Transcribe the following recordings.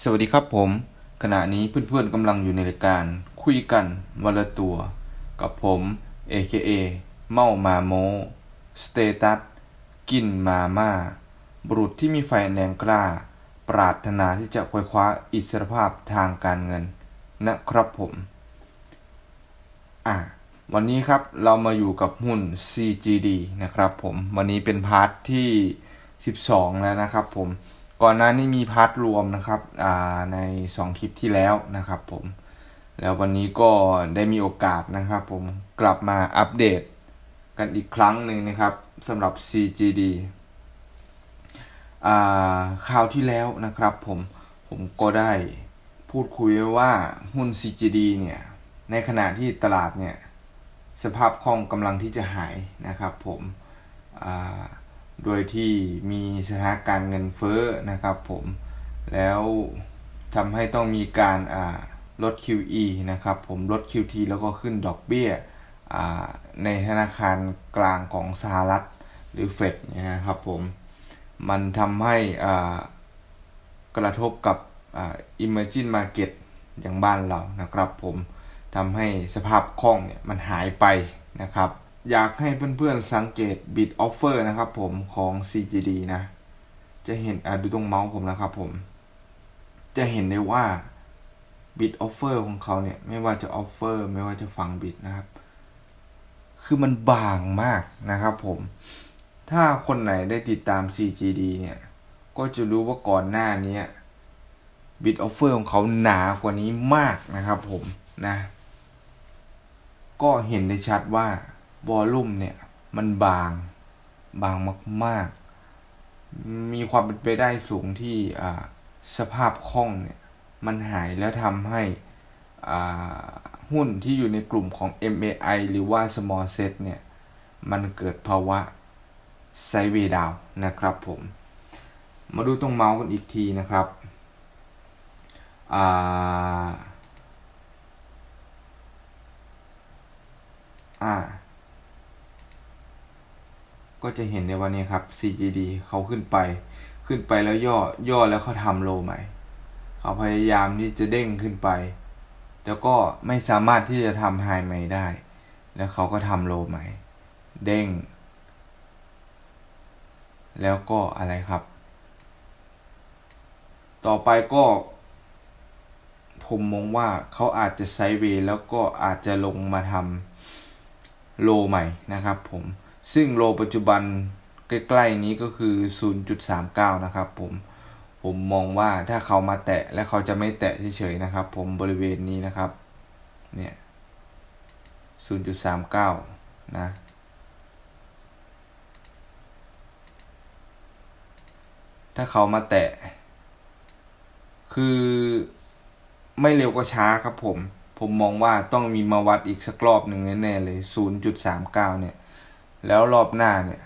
สวัสดีครับผม ขณะนี้เพื่อนๆกำลังอยู่ในรายการคุยกันวันละตัว กับผม AKA เมามาโมสเตตัสกินมาม่าบุรุษที่มีไฟแรงกล้า ปรารถนาที่จะควยคว้าอิสรภาพทางการเงิน นะครับผม อะ วันนี้ครับเรามาอยู่กับหุ้น CGD นะครับผม วันนี้เป็นพาร์ทที่ 12 แล้วนะครับผม ก่อนหน้านี้มีพาร์ทรวมนะครับใน 2 คลิปที่แล้วนะครับผมแล้ววันนี้ก็ได้มีโอกาสนะครับผมกลับมาอัปเดตกันอีกครั้งหนึ่งนะครับสำหรับ CGD คราวที่แล้วนะครับผมผมก็ได้พูดคุยว้ว่าหุ้น CGD เนี่ยในขณะที่ตลาดเนี่ยสภาพคล่องกำลังที่จะหายนะครับผมอ่า โดยที่มีสถานการณ์เงินเฟ้อนะครับผมแล้วทำให้ต้องมีการลด QE นะครับผมลด QT แล้วก็ขึ้นดอกเบี้ยในธนาคารกลางของสหรัฐหรือเฟดนะครับผมมันทำให้กระทบกับอ่า emerging market อย่างบ้านเรานะครับผมทำให้สภาพคล่องเนี่ยมันหายไปนะครับ อยากให้เพื่อนๆสังเกต bid offer นะครับผมของ CGD นะ จะเห็นอะดูตรงเมาส์ผมนะครับผม จะเห็นได้ว่า bid offer ของเขาเนี่ย ไม่ว่าจะ offer ไม่ว่าจะฟัง bid นะครับ คือมันบางมากนะครับผม ถ้าคนไหนได้ติดตาม CGD เนี่ย ก็จะรู้ว่าก่อนหน้านี้ bid offer ของเขาหนากว่านี้มากนะครับผมนะ ก็เห็นได้ชัดว่า วอลลุ่มเนี่ยมันบางบางมาก ๆ มีความเป็นไปได้สูงที่สภาพคล่องเนี่ยมันหายแล้วทำให้หุ้นที่อยู่ในกลุ่มของ MAI หรือว่า small set เนี่ย มันเกิดภาวะไซเวดาวนะครับผม มาดูตรงเมาส์กันอีกทีนะครับ อ่า ก็จะเห็นในวันนี้ครับ CGD เขาขึ้นไป ขึ้นไปแล้วย่อย่อแล้วเขาทำโลใหม่ เขาพยายามที่จะเด้งขึ้นไปแต่ก็ไม่สามารถที่จะทำไฮใหม่ได้ แล้วเขาก็ทำโลใหม่ เด้ง แล้วก็อะไรครับ ต่อไปก็ ผมมองว่าเขาอาจจะไซเวย์แล้วก็อาจจะลงมาทำโลใหม่นะครับผม ซึ่งโลปัจจุบันใกล้ๆนี้ก็คือ 0.39 นะครับผมผมมองว่าถ้าเขามาแตะและเขาจะไม่แตะเฉยๆนะครับ ผมบริเวณนี้นะครับ เนี่ย 0.39 นะถ้าเขามาแตะ คือไม่เร็วก็ช้าครับผม ผมมองว่าต้องมีมาวัดอีกสักรอบหนึ่งแน่ๆเลย 0.39 เนี่ย แล้วรอบหน้าเนี่ย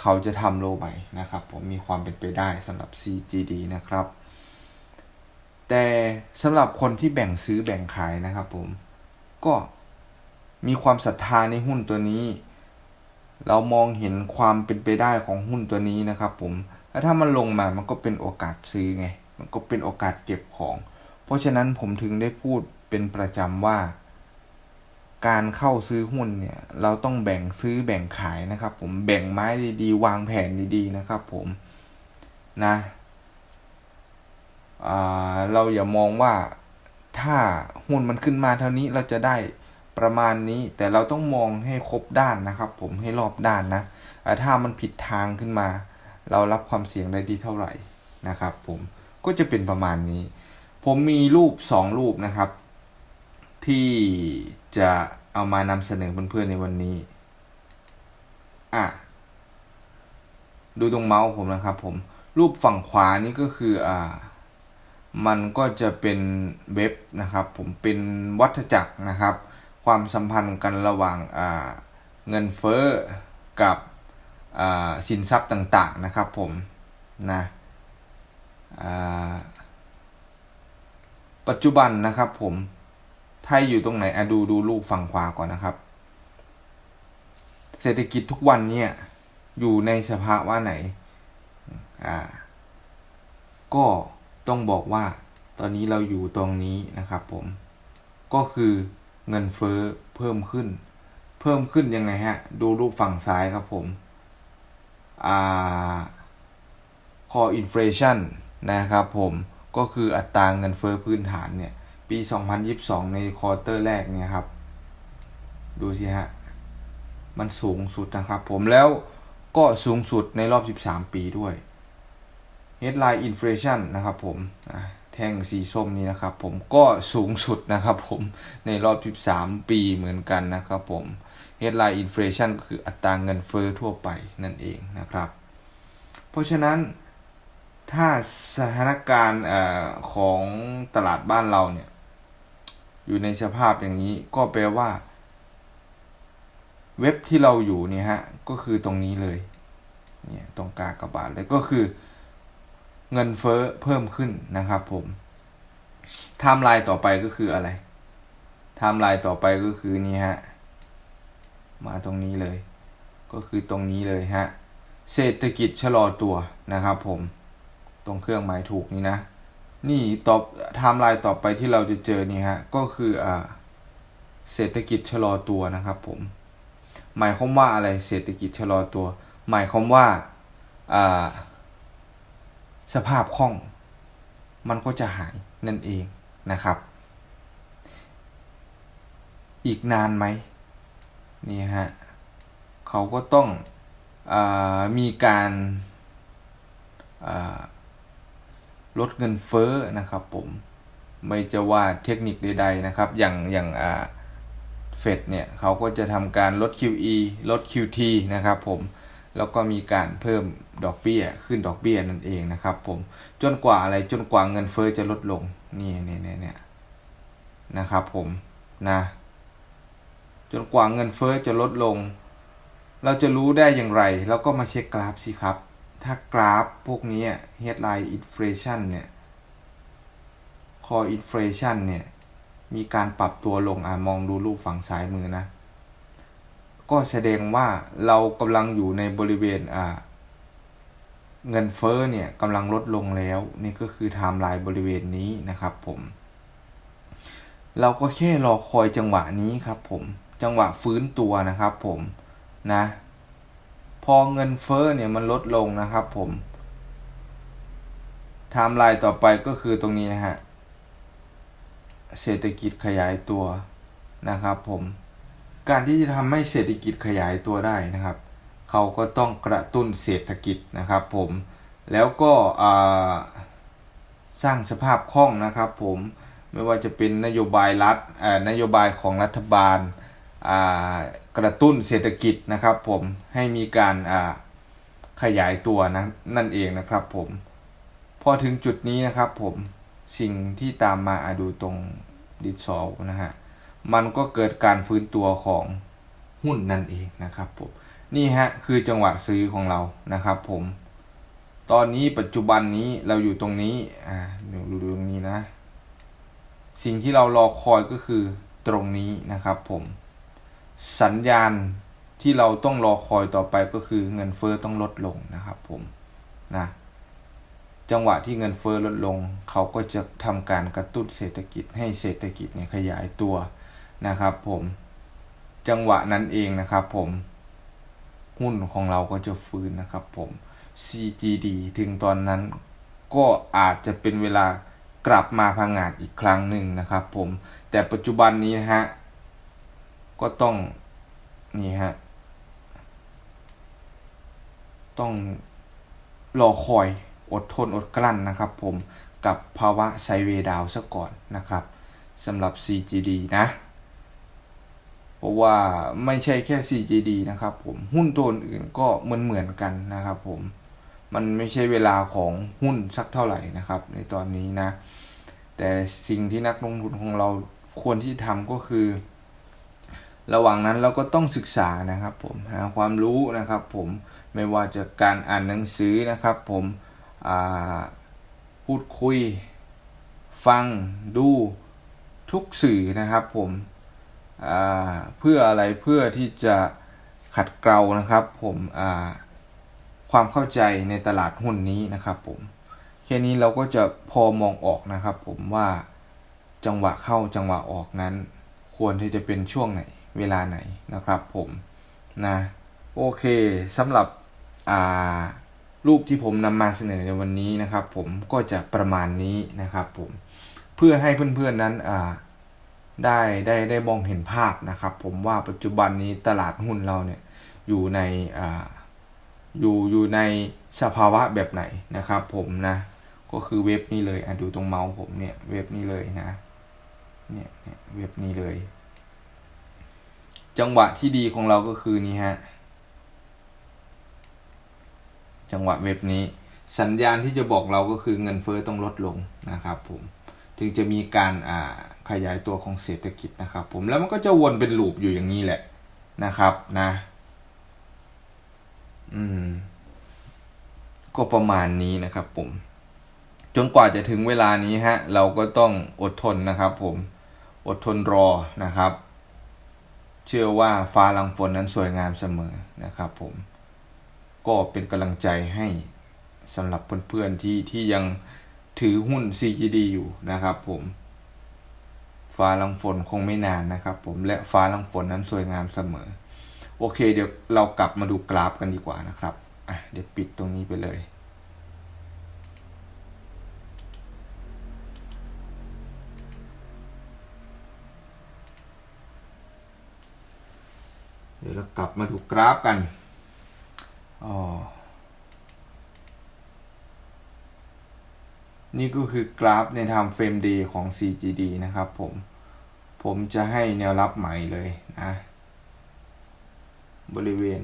เขาจะทำโลใหม่นะครับ ผมมีความเป็นไปได้สำหรับ CGD นะครับ แต่สำหรับคนที่แบ่งซื้อแบ่งขายนะครับผมก็มีความศรัทธาในหุ้นตัวนี้ เรามองเห็นความเป็นไปได้ของหุ้นตัวนี้นะครับผมแล้วถ้ามันลงมามันก็เป็นโอกาสซื้อไง มันก็เป็นโอกาสเก็บของ เพราะฉะนั้นผมถึงได้พูดเป็นประจำว่า การเข้าซื้อหุ้นเนี่ย เราต้องแบ่งซื้อแบ่งขายนะครับ ผมแบ่งไม้ดีๆ วางแผนดีๆนะครับ ผมนะเราอย่ามองว่าถ้าหุ้นมันขึ้นมาเท่านี้เราจะได้ประมาณนี้ แต่เราต้องมองให้ครบด้านนะครับ ผมให้รอบด้านนะถ้ามันผิดทางขึ้นมา เรารับความเสี่ยงได้ดีเท่าไหร่นะครับ ผมก็จะเป็นประมาณนี้ ผมมีรูปสองรูปนะครับ ที่จะ เอามานำเสนอเพื่อนๆในวันนี้ อะ ดูตรงเมาส์ผมนะครับผม รูปฝั่งขวานี่ก็คืออ่า มันก็จะเป็นเว็บนะครับ ผมเป็นวัฏจักรนะครับ ความสัมพันธ์กันระหว่างอ่าเงินเฟ้อกับอ่าสินทรัพย์ต่างๆนะครับผมนะอ่าปัจจุบันนะครับผม ไทยอยู่ตรงไหนอะดูดูรูปฝั่งขวาก่อนนะครับ เศรษฐกิจทุกวันเนี่ยอยู่ในสภาวะไหน อ่า ก็ต้องบอกว่า ตอนนี้เราอยู่ตรงนี้นะครับผม ก็คือเงินเฟ้อเพิ่มขึ้น เพิ่มขึ้นยังไงฮะ ดูรูปฝั่งซ้ายครับผม อ่า core inflation นะครับผม ก็คืออัตราเงินเฟ้อพื้นฐานเนี่ย ปี 2022 ในควอเตอร์แรกเนี่ยครับ ดูสิฮะ มันสูงสุดนะครับผมแล้วก็สูงสุดในรอบ 13 ปีด้วย headline inflation นะครับผมแท่งสีส้มนี้นะครับผมก็สูงสุดนะครับผมในรอบ 13 ปีเหมือนกันนะครับผม headline inflation ก็คืออัตราเงินเฟ้อทั่วไปนั่นเองนะครับ เพราะฉะนั้นถ้าสถานการณ์ของตลาดบ้านเราเนี่ย อยู่ในสภาพอย่างนี้ ก็แปลว่า เว็บที่เราอยู่เนี่ยฮะ ก็คือตรงนี้เลย เนี่ยตรงกากบาทเลยก็คือ เงินเฟ้อเพิ่มขึ้นนะครับผมไทม์ไลน์ต่อไปก็คืออะไรไทม์ไลน์ต่อไปก็คือนี่ฮะ มาตรงนี้เลย ก็คือตรงนี้เลยฮะ เศรษฐกิจชะลอตัวนะครับผม ตรงเครื่องหมายถูกนี้นะ นี่ต่อไทม์ไลน์ต่อไปที่เราจะเจอนี่ฮะก็คืออ่าเศรษฐกิจชะลอตัวนะครับผม หมายความว่าอะไรเศรษฐกิจชะลอตัว หมายความว่าอ่าสภาพคล่อง มันก็จะหายนั่นเองนะครับ อีกนานไหมนี่ฮะเขาก็ต้องอมีการา ลดเงินเฟ้อนะครับผมไม่จะว่าเทคนิคใดๆนะครับ อย่างอย่างอ่าเฟดเนี่ยเขาก็จะทำการลด QE ลด QT นะครับผมแล้วก็มีการเพิ่มดอกเบี้ยขึ้นดอกเบี้ยนั่นเองนะครับผมจนกว่าอะไรจนกว่าเงินเฟ้อจะลดลงนี่เนี่ยเนี่ยเนี่ยนะครับผมนะ จนกว่าเงินเฟ้อจะลดลง เราจะรู้ได้อย่างไร เราก็มาเช็คกราฟสิครับ ถ้ากราฟพวกนี้ headline inflation เนี่ย core inflation เนี่ย มีการปรับตัวลงอะมองดูรูปฝั่งซ้ายมือนะ ก็แสดงว่าเรากำลังอยู่ในบริเวณอ่าเงินเฟ้อเนี่ยกำลังลดลงแล้ว นี่ก็คือไทม์ไลน์บริเวณนี้นะครับผม เราก็แค่รอคอยจังหวะนี้ครับผมจังหวะฟื้นตัวนะครับผมนะ พอเงินเฟ้อเนี่ยมันลดลงนะครับผมไทม์ไลน์ต่อไปก็คือตรงนี้นะฮะ เศรษฐกิจขยายตัวนะครับผมการที่จะทำให้เศรษฐกิจขยายตัวได้นะครับ เขาก็ต้องกระตุ้นเศรษฐกิจนะครับผม แล้วก็สร้างสภาพคล่องนะครับผม ไม่ว่าจะเป็นนโยบายรัฐอ่านโยบายของรัฐบาล กระตุ้นเศรษฐกิจนะครับ ผมให้มีการขยายตัวนะนั่นเองนะครับผมพอถึงจุดนี้นะครับผมสิ่งที่ตามมาอะดูตรงดิสอลนะฮะมันก็เกิดการฟื้นตัวของหุ้นนั่นเองนะครับผมนี่ฮะคือจังหวะซื้อของเรานะครับ ผม ตอนนี้ปัจจุบันนี้เราอยู่ตรงนี้อ่าเดี๋ยวดูตรงนี้นะ สิ่งที่เรารอคอยก็คือตรงนี้นะครับ ผม สัญญาณที่เราต้องรอคอยต่อไปก็คือเงินเฟอ้อต้องลดลงนะครับผมนะจังหวะที่เงินเฟอ้อลดลง เขาก็จะทำการกระตุ้นเศรษฐกิจให้เศรษฐกิจเนี่ยขยายตัวนะครับผมจังหวะนั้นเองนะครับผมหุ้นของเราก็จะฟื้นนะครับผม CGD ถึงตอนนั้นก็อาจจะเป็นเวลากลับมาพังงาดอีกครั้งหนึ่งนะครับผมแต่ปัจจุบันนี้นะฮะ ก็ต้องนี่ฮะ ต้องรอคอยอดทนอดกลั้นนะครับผมกับภาวะไซเวดาวซะก่อนนะครับสำหรับ CGD นะ เพราะว่าไม่ใช่แค่ CGD นะครับผมหุ้นตัวอื่นก็เหมือนเหมือนกันนะครับผมมันไม่ใช่เวลาของหุ้นสักเท่าไหร่นะครับ ในตอนนี้นะ แต่สิ่งที่นักลงทุนของเราควรที่ทำก็คือ ระหว่างนั้นเราก็ต้องศึกษานะครับผมหาความรู้นะครับผมไม่ว่าจะการอ่านหนังสือนะครับผมพูดคุย ฟังดูทุกสื่อนะครับผมเพื่ออะไรเพื่อที่จะขัดเกลานะครับผมความเข้าใจในตลาดหุ้นนี้นะครับผมแค่ค่นี้เราก็จะพอมองออกนะครับผมว่าจังหวะเข้าจังหวะออกนั้น ควรที่จะเป็นช่วงไหน เวลาไหนนะครับผมนะโอเคสำหรับรูปที่ผมนำมาเสนอในวันนี้นะครับผมก็จะประมาณนี้นะครับผมเพื่อให้เพื่อนๆนั้นได้ได้ได้มองเห็นภาพนะครับผมว่าปัจจุบันนี้ตลาดหุ้นเราเนี่ยอยู่ในออยู่อยู่ในสภาวะแบบไหนนะครับผมนะก็คือเว็บนี้เลยอะดูตรงเมาส์ผมเนี่ยเว็บนี้เลยนะเนี่ยเว็บนี้เลย จังหวะที่ดีของเราก็คือนี่ฮะ จังหวะเว็บนี้ สัญญาณที่จะบอกเราก็คือเงินเฟอ้อต้องลดลงนะครับผมถึงจะมีการอ่าขยายตัวของเศรษฐกิจนะครับผมแล้วมันก็จะวนเป็นลูปอยู่อย่างนี้แหละนะครับนะ อืม ก็ประมาณนี้นะครับผม จนกว่าจะถึงเวลานี้ฮะ เราก็ต้องอดทนนะครับผม อดทนรอนะครับ เชื่อว่าฟ้าลังฝนนั้นสวยงามเสมอนะครับผมก็เป็นกำลังใจให้สำหรับเพื่อนๆที่ที่ยังถือหุ้น CGD อยู่นะครับผมฟ้าลังฝนคงไม่นานนะครับผมและฟ้าลังฝนนั้นสวยงามเสมอ โอเค เดี๋ยวเรากลับมาดูกราฟกันดีกว่านะครับอะเดี๋ยวปิดตรงนี้ไปเลย เดี๋ยวเรากลับมาดูกราฟกันอ๋อนี่ก็คือกราฟใน time frame day ของ CGD นะครับผม ผมจะให้แนวรับใหม่เลยนะ บริเวณ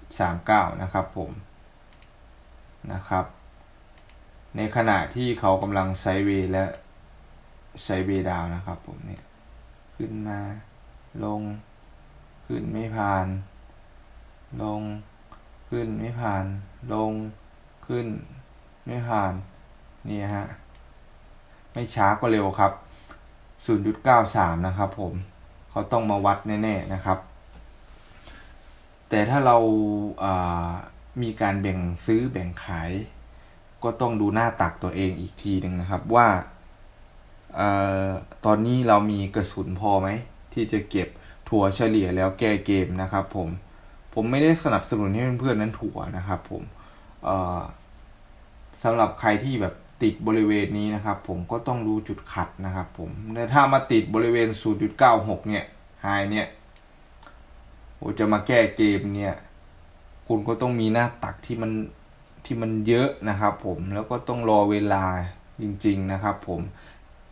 0.39 นะครับผมนะครับ ในขณะที่เขากำลังไซเวย์และไซเวย์ดาวนะครับผมเนี่ย ขึ้นมาลง ขึ้นไม่ผ่าน ลง ขึ้นไม่ผ่าน ลง ขึ้น ไม่ผ่าน นี่ฮะ ไม่ช้าก็เร็วครับ 0.93 นะครับผม เขาต้องมาวัดแน่ๆนะครับ แต่ถ้าเราามีการแบ่งซื้อแบ่งขาย ก็ต้องดูหน้าตักตัวเองอีกทีหนึ่งนะครับว่าออตอนนี้เรามีกระสุนพอไหม ที่จะเก็บ ถั่วเฉลี่ยแล้วแก้เกมนะครับ ผม ผมไม่ได้สนับสนุนให้เพื่อนๆนั้นถั่วนะครับ ผมสำหรับใครที่แบบติดบริเวณนี้นะครับ ผมก็ต้องดูจุดขัดนะครับ ผมแต่ถ้ามาติดบริเวณ 0.96 เนี่ยไฮเนี่ยโอจะมาแก้เกมเนี่ย คุณก็ต้องมีหน้าตักที่มันที่มันเยอะนะครับ ผมแล้วก็ต้องรอเวลาจริง ๆนะครับ ผม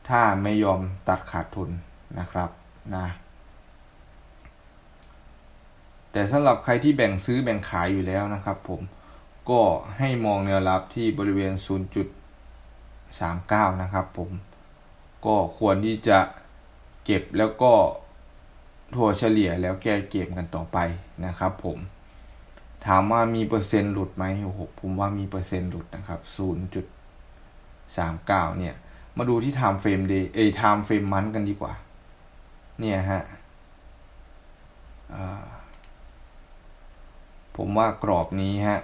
ถ้าไม่ยอมตัดขาดทุนนะครับนะ แต่สำหรับใครที่แบ่งซื้อแบ่งขายอยู่แล้วนะครับ ผมก็ให้มองแนวรับที่บริเวณ 0.39 นะครับผมก็ควรที่จะเก็บแล้วก็ถัวเฉลี่ยแล้วแก้เกมกันต่อไปนะครับ ผมถามว่ามีเปอร์เซ็นต์หลุดไหมโอ้โหผมว่ามีเปอร์เซ็นต์หลุดนะครับ 0.39 เนี่ย มาดูที่ time frame day เอ้ย time frame month กันดีกว่า เนี่ยฮะอ่า ผมว่ากรอบนี้ฮะ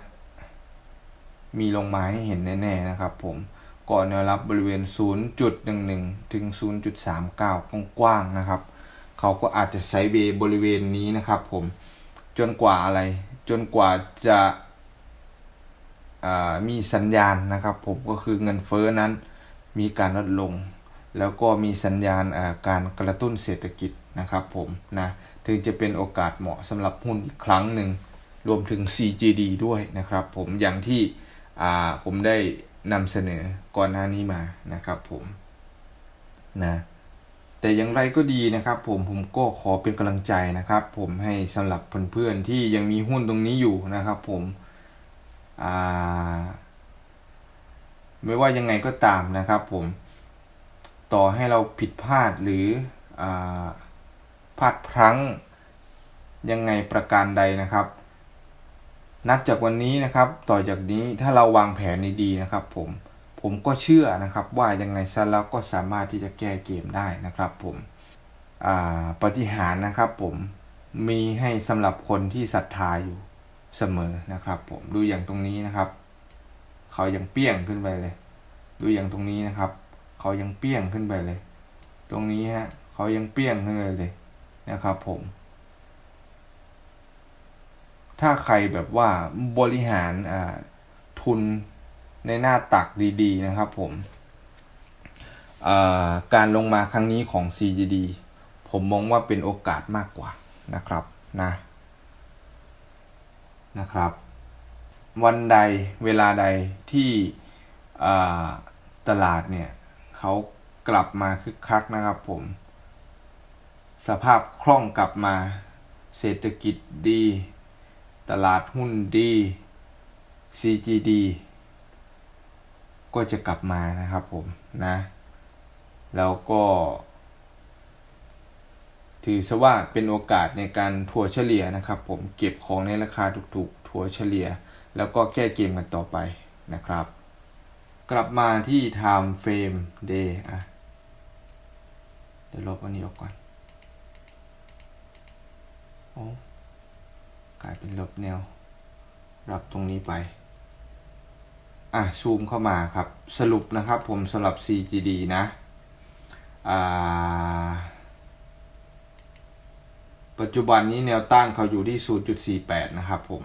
มีลงมาให้เห็นแน่ๆนะครับผมก่อนแนวรับบริเวณ 0.11 ถึง 0.39 กว้างๆนะครับ เขาก็อาจจะไซเบย์บริเวณนี้นะครับผมจนกว่าอะไร จนกว่าจะมีสัญญาณนะครับผมก็คือเงินเฟ้อนั้นมีการลดลง แล้วก็มีสัญญาณการกระตุ้นเศรษฐกิจนะครับผมนะถึงจะเป็นโอกาสเหมาะสำหรับหุ้นอีกครั้งหนึ่ง รวมถึง CGD ด้วยนะครับผมอย่างที่ผมได้นำเสนอก่อนหน้านี้มานะครับผมนะแต่อย่างไรก็ดีนะครับ ผมผมก็ขอเป็นกำลังใจนะครับ ผมให้สำหรับเพื่อนๆที่ยังมีหุ้นตรงนี้อยู่นะครับ ผมไม่ว่ายังไงก็ตามนะครับ ผมต่อให้เราผิดพลาดหรืออพลาดพลั้งยังไงประการใดนะครับ นับจากวันนี้นะครับ ต่อจากนี้ถ้าเราวางแผนดีๆนะครับ ผมผมก็เชื่อนะครับว่ายังไงซะแล้วก็สามารถที่จะแก้เกมได้นะครับ ผมปฏิหารนะครับ ผมมีให้สำหรับคนที่ศรัทธาอยู่เสมอนะครับ ผมดูอย่างตรงนี้นะครับ เขายังเปี้ยงขึ้นไปเลย ดูอย่างตรงนี้นะครับ เขายังเปี้ยงขึ้นไปเลย ตรงนี้ฮะเขายังเปี้ยงขึ้นเลยเลยนะครับ ผม ถ้าใครแบบว่าบริหารทุนในหน้าตักดีๆนะครับผมการลงมาครั้งนี้ของ CGD ผมมองว่าเป็นโอกาสมากกว่านะครับนะนะครับ วันใดเวลาใดที่ตลาดเนี่ยเขากลับมาคึกคักนะครับผม สภาพคล่องกลับมาเศรษฐกิจดี ตลาดหุ้นดี CGD ก็จะกลับมานะครับผมนะ แล้วก็ ถือซะว่าเป็นโอกาสในการถัวเฉลี่ยนะครับผมเก็บของในราคาถูกๆถัวเฉลี่ย แล้วก็แก้เกมกันต่อไปนะครับ กลับมาที่ time frame day อะเดี๋ยวลบอันนี้ออกก่อนโอ้ ลายเป็นลบแนว รับตรงนี้ไป อะ ซูมเข้ามาครับ สรุปนะครับผมสำหรับ CGD นะ อ่า ปัจจุบันนี้แนวต้านเขาอยู่ที่ 0.48 นะครับผม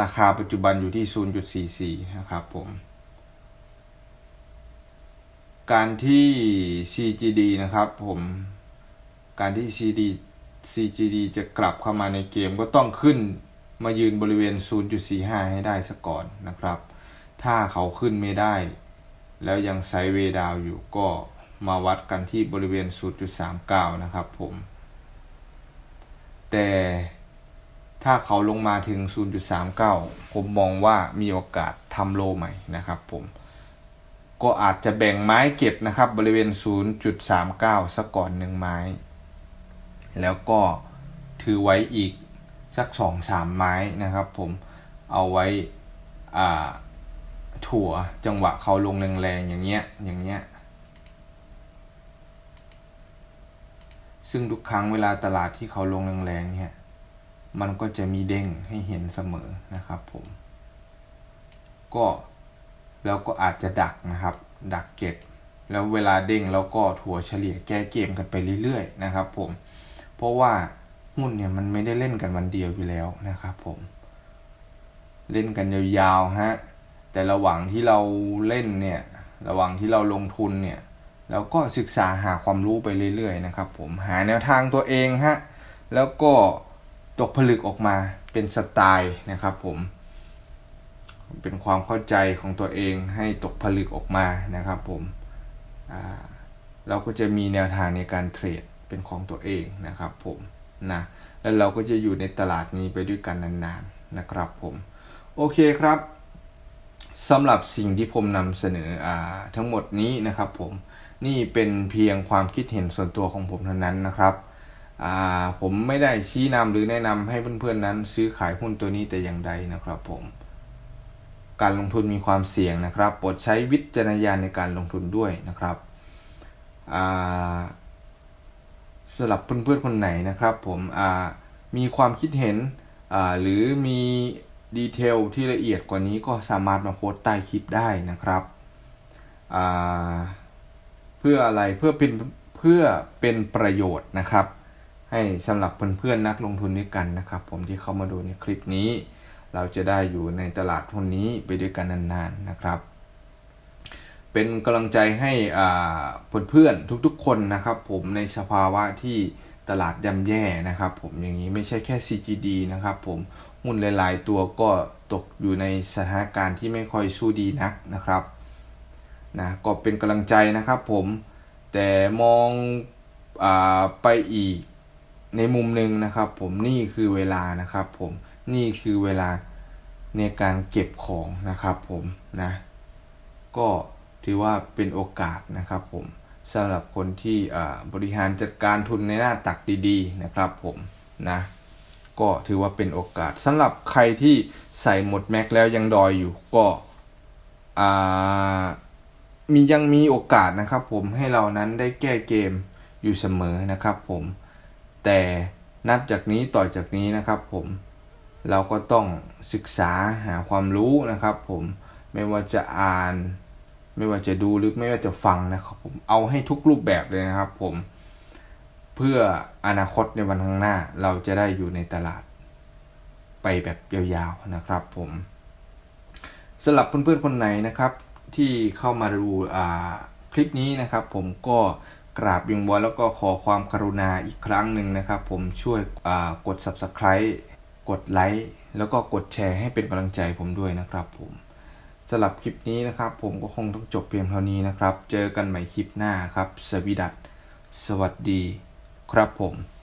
ราคาปัจจุบันอยู่ที่ 0.44 นะครับผมการที่ CGD นะครับผม การที่ CD CGD จะกลับเข้ามาในเกมก็ต้องขึ้นมายืนบริเวณ 0.45 ให้ได้ซะก่อนนะครับ ถ้าเขาขึ้นไม่ได้ แล้วยังไซเวดาวอยู่ก็มาวัดกันที่บริเวณ 0.39 นะครับผม แต่ถ้าเขาลงมาถึง 0.39 ผมมองว่ามีโอกาสทำโลใหม่นะครับผม ก็อาจจะแบ่งไม้เก็บนะครับบริเวณ 0.39 สักก่อนหนึ่งไม้ แล้วก็ถือไว้อีกสักสองสามไม้นะครับผมเอาไว้อ่าถั่วจังหวะเขาลงแรงๆอย่างเงี้ยอย่างเงี้ยซึ่งทุกครั้งเวลาตลาดที่เขาลงแรงๆเนี่ยมันก็จะมีเด้งให้เห็นเสมอนะครับผมก็แล้วก็อาจจะดักนะครับ ดักเก็บ แล้วเวลาเด้งแล้วก็ถั่วเฉลี่ยแก้เกมกันไปเรื่อยๆนะครับผม เพราะว่าหุ้นเนี่ยมันไม่ได้เล่นกันวันเดียวอยู่แล้วนะครับผม เล่นกันยาวๆฮะแต่ระหว่างที่เราเล่นเนี่ยระหว่างที่เราลงทุนเนี่ยแล้วก็ศึกษาหาความรู้ไปเรื่อยๆนะครับ ผมหาแนวทางตัวเองฮะแล้วก็ตกผลึกออกมาเป็นสไตล์นะครับผม เป็นความเข้าใจของตัวเองให้ตกผลึกออกมานะครับผมเราก็จะมีแนวทางในการเทรด เป็นของตัวเองนะครับผมนะแล้วเราก็จะอยู่ในตลาดนี้ไปด้วยกันนานๆนะครับผมโอเคครับสำหรับสิ่งที่ผมนำเสนออาทั้งหมดนี้นะครับผมนี่เป็นเพียงความคิดเห็นส่วนตัวของผมเท่านั้นนะครับอ่าผมไม่ได้ชี้นำหรือแนะนำให้เพื่อนๆนั้น ซื้อขายหุ้นตัวนี้แต่อย่างใดนะครับผมการลงทุนมีความเสี่ยงนะครับโปรดใช้วิจารณญาณในการลงทุนด้วยนะครับอ่า สำหรับเพื่อนๆคนไหนนะครับผมมีความคิดเห็นหรือมีดีเทลที่ละเอียดกว่านี้ก็สามารถมาโพสต์ใต้คลิปได้นะครับ เพื่ออะไรเพื่อเป็นเพื่อเป็นประโยชน์นะครับ ให้สำหรับเพื่อนๆนักลงทุนด้วยกันนะครับ ผมที่เข้ามาดูในคลิปนี้ เราจะได้อยู่ในตลาดหุ้นนี้ไปด้วยกันนานๆนะครับ เป็นกำลังใจให้อ่าเพื่อนๆทุกๆ คนนะครับ ผมในสภาวะที่ตลาดย่ำแย่นะครับ ผมอย่างนี้ไม่ใช่แค่ CGD นะครับผมหุ้นหลายๆตัวก็ตกอยู่ในสถานการณ์ที่ไม่ค่อยสู้ดีนักนะครับนะก็เป็นกำลังใจนะครับผมแต่มองอาไปอีกในมุมหนึ่งนะครับ ผมนี่คือเวลานะครับผมนี่คือเวลาในการเก็บของนะครับผมนะก็ ถือว่าเป็นโอกาสนะครับผมสำหรับคนที่บริหารจัดการทุนในหน้าตักดีๆนะครับผมนะก็ถือว่าเป็นโอกาสสำหรับใครที่ใส่หมดแม็กแล้วยังดอยอยู่ก็มียังมีโอกาสนะครับผมให้เรานั้นได้แก้เกมอยู่เสมอนะครับผมแต่นับจากนี้ต่อจากนี้นะครับผมเราก็ต้องศึกษาหาความรู้นะครับผมไม่ว่าจะอ่าน ไม่ว่าจะดูหรือไม่ว่าจะฟังนะครับผมเอาให้ทุกรูปแบบเลยนะครับ ผมเพื่ออนาคตในวันข้างหน้าเราจะได้อยู่ในตลาดไปแบบยาวๆนะครับ ผมสำหรับเพื่อนๆคนไหนนะครับ ที่เข้ามาดูอ่าคลิปนี้นะครับ ผมก็กราบวิงวอนแล้วก็ขอความกรุณาอีกครั้งหนึ่งนะครับ ผมช่วยอ่ากด subscribe กดไลค์แล้วก็กดแชร์ให้เป็นกำลังใจผมด้วยนะครับผม สำหรับคลิปนี้นะครับ ผมก็คงต้องจบเพียงเท่านี้นะครับ เจอกันใหม่คลิปหน้าครับ สวีดัตสวัสดีครับผม